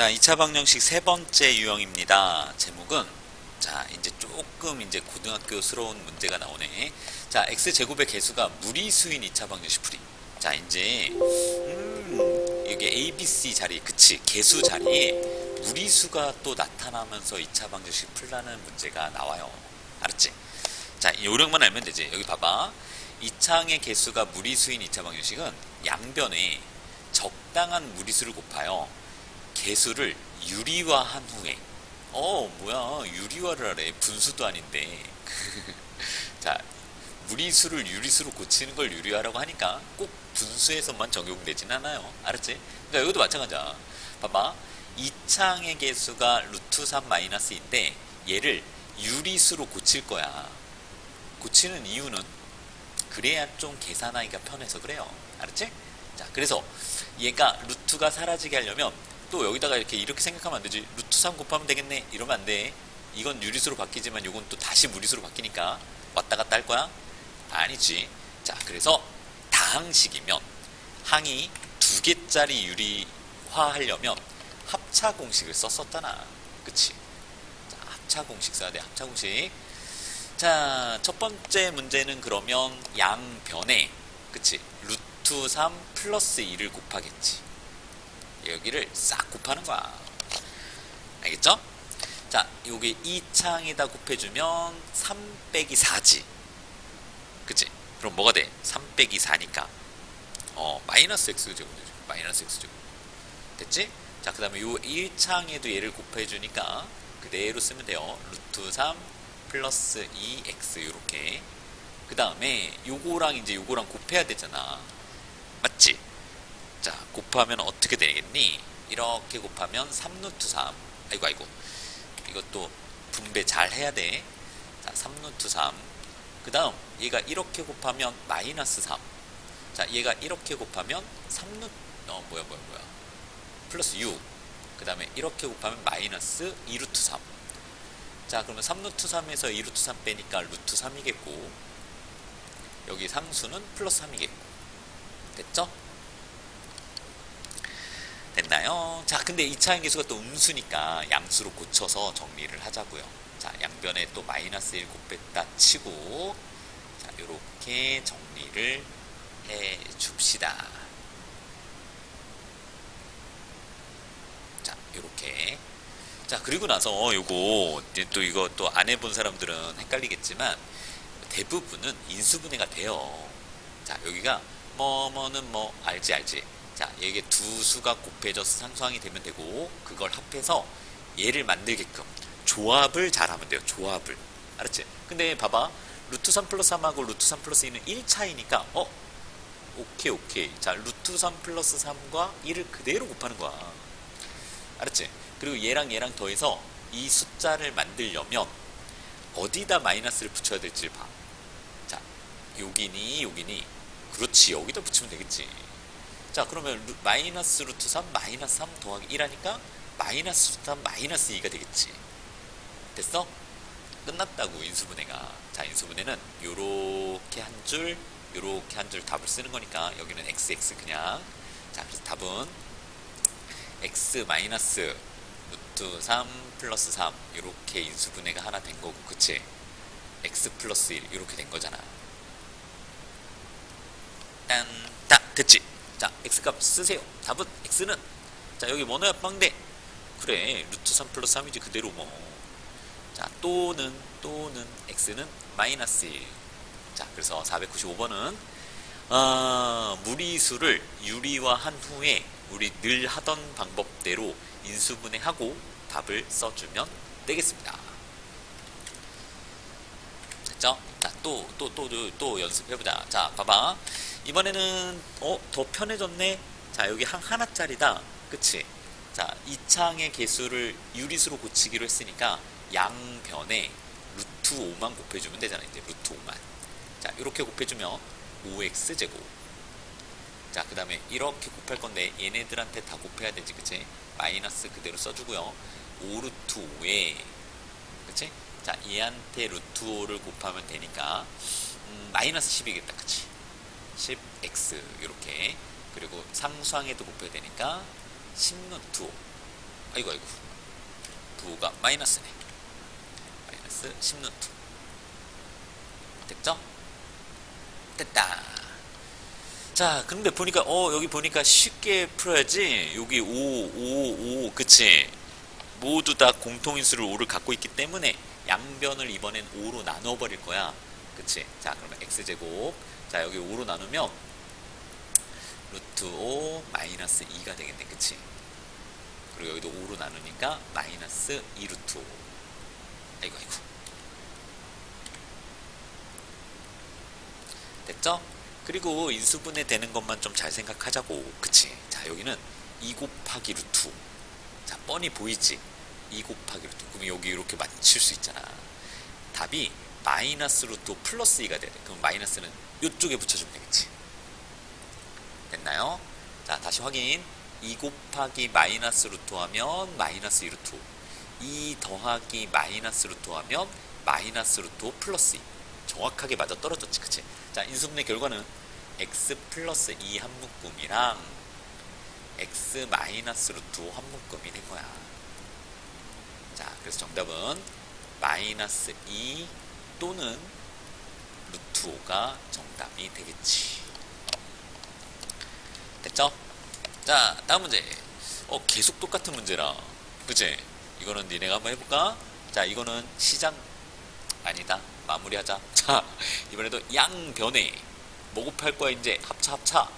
자, 2차 방정식 세 번째 유형입니다. 제목은 자, 이제 조금 이제 고등학교스러운 문제가 나오네. 자, x 제곱의 개수가 무리수인 2차 방정식 풀이. 자, 이제 음, 여기 a, b, c 자리, 그치? 개수 자리에 무리수가 또 나타나면서 2차 방정식 풀라는 문제가 나와요. 알았지? 자, 이 요령만 알면 되지. 여기 봐봐. 이 창의 개수가 무리수인 2차 방정식은 양변에 적당한 무리수를 곱하여 개수를 유리화한 후에. 어 뭐야. 유리화를 하래. 분수도 아닌데. 자 무리수를 유리수로 고치는 걸 유리화라고 하니까 꼭 분수에서만 적용되진 않아요. 알았지? 그러니까 여기도 마찬가지야. 봐봐. 이 창의 개수가 루트 3 마이너스 인데 얘를 유리수로 고칠 거야. 고치는 이유는 그래야 좀 계산하기가 편해서 그래요. 알았지? 자 그래서 얘가 루트가 사라지게 하려면 또 여기다가 이렇게 이렇게 생각하면 안 되지. 루트 3 곱하면 되겠네. 이러면 안 돼. 이건 유리수로 바뀌지만 이건 또 다시 무리수로 바뀌니까 왔다 갔다 할 거야? 아니지. 자, 그래서 다항식이면 항이 두 개짜리 유리화 하려면 합차 공식을 썼었잖아. 그치? 자, 합차 공식 써야 돼. 합차 공식. 자, 첫 번째 문제는 그러면 양변에 그치? 루트 3 플러스 2를 곱하겠지. 여기를 싹 곱하는 거야. 알겠죠? 자, 요게 2창에다 곱해주면 3 빼기 4지. 그치? 그럼 뭐가 돼? 3 빼기 4니까. 어, 마이너스 x제곱 되죠. 마이너스 x제곱. 됐지? 자, 그 다음에 요 1창에도 얘를 곱해주니까 그대로 쓰면 돼요. 루트 3 플러스 2x 요렇게. 그 다음에 요거랑 이제 요거랑 곱해야 되잖아. 맞지? 자, 곱하면 어떻게 되겠니? 이렇게 곱하면 3루트 3. 아이고, 아이고. 이것도 분배 잘 해야 돼. 자, 3루트 3. 그 다음, 얘가 이렇게 곱하면 마이너스 3. 자, 얘가 이렇게 곱하면 3루, 어, 뭐야, 뭐야, 뭐야. 플러스 6. 그 다음에 이렇게 곱하면 마이너스 2루트 3. 자, 그러면 3루트 3에서 2루트 3 빼니까 루트 3이겠고, 여기 상수는 플러스 3이겠고. 됐죠? 됐나요? 자, 근데 2차항 계수가 또 음수니까 양수로 고쳐서 정리를 하자고요. 자, 양변에 또 마이너스 1 곱했다 치고 자, 요렇게 정리를 해 줍시다. 자, 요렇게. 자, 그리고 나서 요거 또 이거 또 안 해본 사람들은 헷갈리겠지만 대부분은 인수분해가 돼요. 자, 여기가 뭐뭐는 뭐 알지 알지. 자, 여기에 두 수가 곱해져서 상수항이 되면 되고 그걸 합해서 얘를 만들게끔 조합을 잘하면 돼요. 조합을. 알았지? 근데 봐봐. 루트 3 플러스 3하고 루트 3 플러스 2는 1차이니까 어? 오케이 오케이. 자, 루트 3 플러스 3과 1을 그대로 곱하는 거야. 알았지? 그리고 얘랑 얘랑 더해서 이 숫자를 만들려면 어디다 마이너스를 붙여야 될지 를 봐. 자, 여기니 여기니 그렇지 여기다 붙이면 되겠지. 자 그러면 루, 마이너스 루트 3 마이너스 3 더하기 1하니까 마이너스 루트 3 마이너스 2가 되겠지 됐어? 끝났다고 인수분해가 자 인수분해는 요렇게 한 줄 요렇게 한 줄 답을 쓰는 거니까 여기는 xx 그냥 자 그래서 답은 x 마이너스 루트 3 플러스 3 요렇게 인수분해가 하나 된 거고 그치? x 플러스 1 요렇게 된 거잖아 딴, 딱 됐지? 자, x값 쓰세요. 답은 x는 자, 여기 뭐넣야 빵대. 그래. 루트 3 플러스 3이지 그대로 뭐. 자, 또는 또는 x는 마이너스 1. 자, 그래서 495번은 어, 무리수를 유리화한 후에 우리 늘 하던 방법대로 인수분해하고 답을 써주면 되겠습니다. 됐죠? 자, 또, 또, 또, 또, 또 연습해보자. 자, 봐봐. 이번에는, 어, 더 편해졌네? 자, 여기 한 하나짜리다. 그치? 자, 이 창의 개수를 유리수로 고치기로 했으니까 양변에 루트 5만 곱해주면 되잖아. 이제 루트 5만. 자, 이렇게 곱해주면 5x제곱. 자, 그 다음에 이렇게 곱할 건데 얘네들한테 다 곱해야 되지. 그치? 마이너스 그대로 써주고요. 5루트 5에, 그치? 자, 얘한테 루트 5를 곱하면 되니까, 음, 마이너스 10이겠다. 그치? 10x, 이렇게. 그리고 상수항에도 곱해야 되니까, 10루트 5. 아이고 아이고 부호가 마이너스네 마이너스 10루트 됐죠? 됐다 자 근데 보니까 어 여기 보니까 쉽게 풀어야지 여기 5 5 5 그치 모두 다 공통인수를 5를 갖고 있기 때문에 양변을 이번엔 5로 나눠 버릴 거야. 그치? 자 그러면 x제곱. 자 여기 5로 나누면 루트 5 마이너스 2가 되겠네. 그치? 그리고 여기도 5로 나누니까 마이너스 2루트 5 아이고 아이고. 됐죠? 그리고 인수분해 되는 것만 좀 잘 생각하자고. 그치? 자 여기는 2 곱하기 루트 5. 자 뻔히 보이지 2 곱하기 루트 5. 그럼 여기 이렇게 맞출 수 있잖아. 답이 마이너스 루트 5 플러스 2가 되네. 그럼 마이너스는 이쪽에 붙여주면 되겠지. 됐나요? 자 다시 확인. 2 곱하기 마이너스 루트 하면 마이너스 2 루트 5 2 더하기 마이너스 루트 하면 마이너스 루트 5 플러스 2 정확하게 맞아 떨어졌지 그치? 자 인수분해 결과는 x 플러스 2 한 묶음이랑 x 마이너스 루트 5한 묶음이 된 거야 자 그래서 정답은 마이너스 2 또는 루트 5가 정답이 되겠지. 됐죠? 자 다음 문제. 어 계속 똑같은 문제라. 그치? 이거는 니네가 한번 해볼까? 자 이거는 시장 아니다. 마무리하자. 자 이번에도 양변에 뭐 곱할 거야 이제. 합차 합차.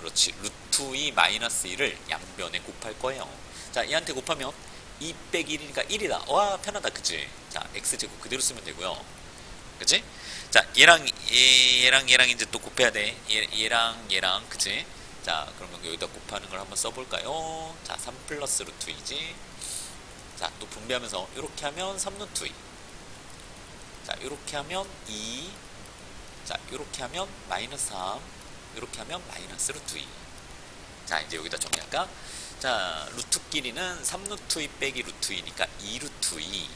그렇지. 루트 2 마이너스 1을 양변에 곱할 거예요. 자 얘한테 곱하면 2 빼기 1이니까 1이다. 와 편하다. 그치? 자 x제곱 그대로 쓰면 되고요. 그치? 자 얘랑 얘, 얘랑 얘랑 이제 또 곱해야 돼. 얘, 얘랑 얘랑. 그치? 자 그러면 여기다 곱하는 걸 한번 써볼까요? 자3 플러스 루트 2지. 자 또 분배하면서 이렇게 하면 3루트 2 자, 이렇게 하면 2. 자, 이렇게 하면 마이너스 3. 이렇게 하면 마이너스 루트 2. 자, 이제 여기다 정리할까? 자, 루트 길이는 3루트 2 빼기 루트 2니까 2루트 2.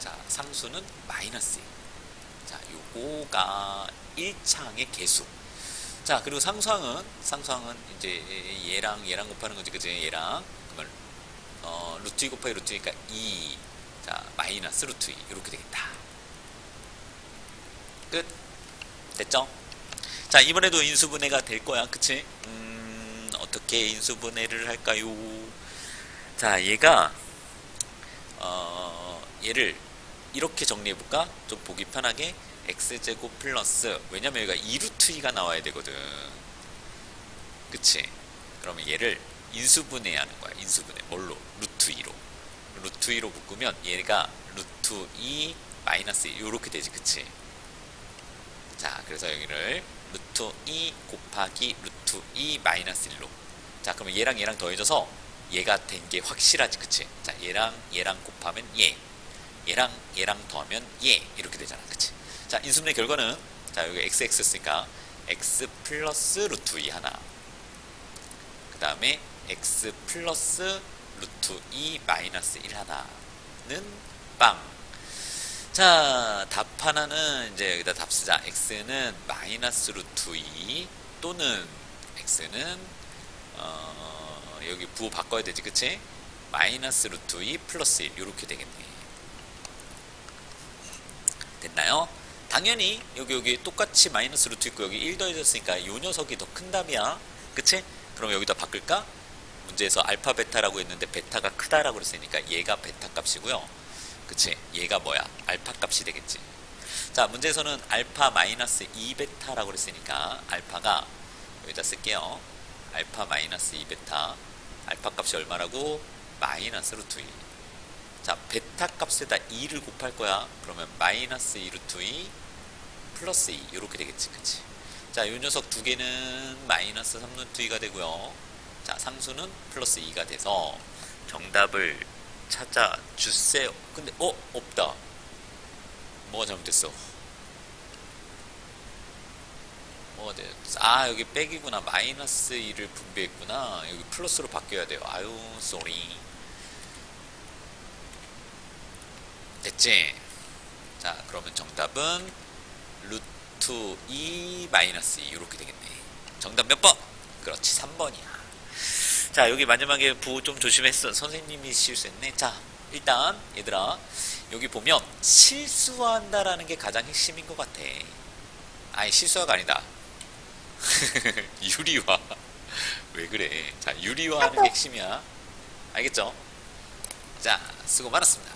자, 상수는 마이너스 2. 자, 요거가 1창의 개수. 자, 그리고 상수항은, 상수항은 이제 얘랑 얘랑 곱하는 거지, 그지? 얘랑. 그러면, 어, 루트 2 곱하기 루트 2니까 2. 자, 마이너스 루트 2 이렇게 되겠다. 끝. 됐죠? 자, 이번에도 인수분해가 될 거야. 그치? 음, 어떻게 인수분해를 할까요? 자, 얘가 어, 얘를 이렇게 정리해 볼까? 좀 보기 편하게 x제곱 플러스 왜냐면 여기가 2루트 2가 나와야 되거든. 그치? 그러면 얘를 인수분해 하는 거야. 인수분해. 뭘로? 루트 2로. 루트 2로 묶으면 얘가 루트 2 마이너스 2 이렇게 되지 그치 자 그래서 여기를 루트 2 곱하기 루트 2 마이너스 1로. 자 그러면 얘랑 얘랑 더해져서 얘가 된 게 확실하지 그치? 자 얘랑 얘랑 곱하면 얘. 얘랑 얘랑 더하면 얘. 이렇게 되잖아 그치? 자 인수분해 결과는 자 여기 xx 쓰니까 x 플러스 루트 2 하나. 그 다음에 x 플러스 루트 2 마이너스 1 하나는 빵. 자, 답 하나는 이제 여기다 답 쓰자. x는 마이너스 루트 2 또는 x는 어, 여기 부호 바꿔야 되지, 그치? 마이너스 루트 2 플러스 1 이렇게 되겠네. 됐나요? 당연히 여기 여기 똑같이 마이너스 루트 있고 여기 1 더해졌으니까 이 녀석이 더 큰 답이야. 그치? 그럼 여기다 바꿀까? 문제에서 알파 베타라고 했는데 베타가 크다라고 그랬으니까 얘가 베타 값이고요. 그치? 얘가 뭐야? 알파 값이 되겠지. 자, 문제에서는 알파 마이너스 2베타라고 그랬으니까 알파가 여기다 쓸게요. 알파 마이너스 2베타. 알파 값이 얼마라고? 마이너스 루트 2. 자, 베타 값에다 2를 곱할 거야. 그러면 마이너스 2 루트 2 플러스 2 이렇게 되겠지. 그치? 자, 이 녀석 두 개는 마이너스 3 루트 2가 되고요. 자, 상수는 플러스 2가 돼서 정답을 찾아 주세요. 근데 어 없다. 뭐가 잘못됐어? 뭐가 돼? 아 여기 빼기구나. 마이너스 2를 분배했구나. 여기 플러스로 바뀌어야 돼요. 아유 쏘리. 됐지? 자 그러면 정답은 루트 2 마이너스 2 이렇게 되겠네. 정답 몇 번? 그렇지 3번이야. 자, 여기 마지막에 부 좀 조심했어. 선생님이 실수했네. 자, 일단 얘들아 여기 보면 실수한다라는 게 가장 핵심인 것 같아. 아니 실수가 아니다. 유리화. 왜 그래? 자, 유리화하는 게 핵심이야. 알겠죠? 자, 수고 많았습니다.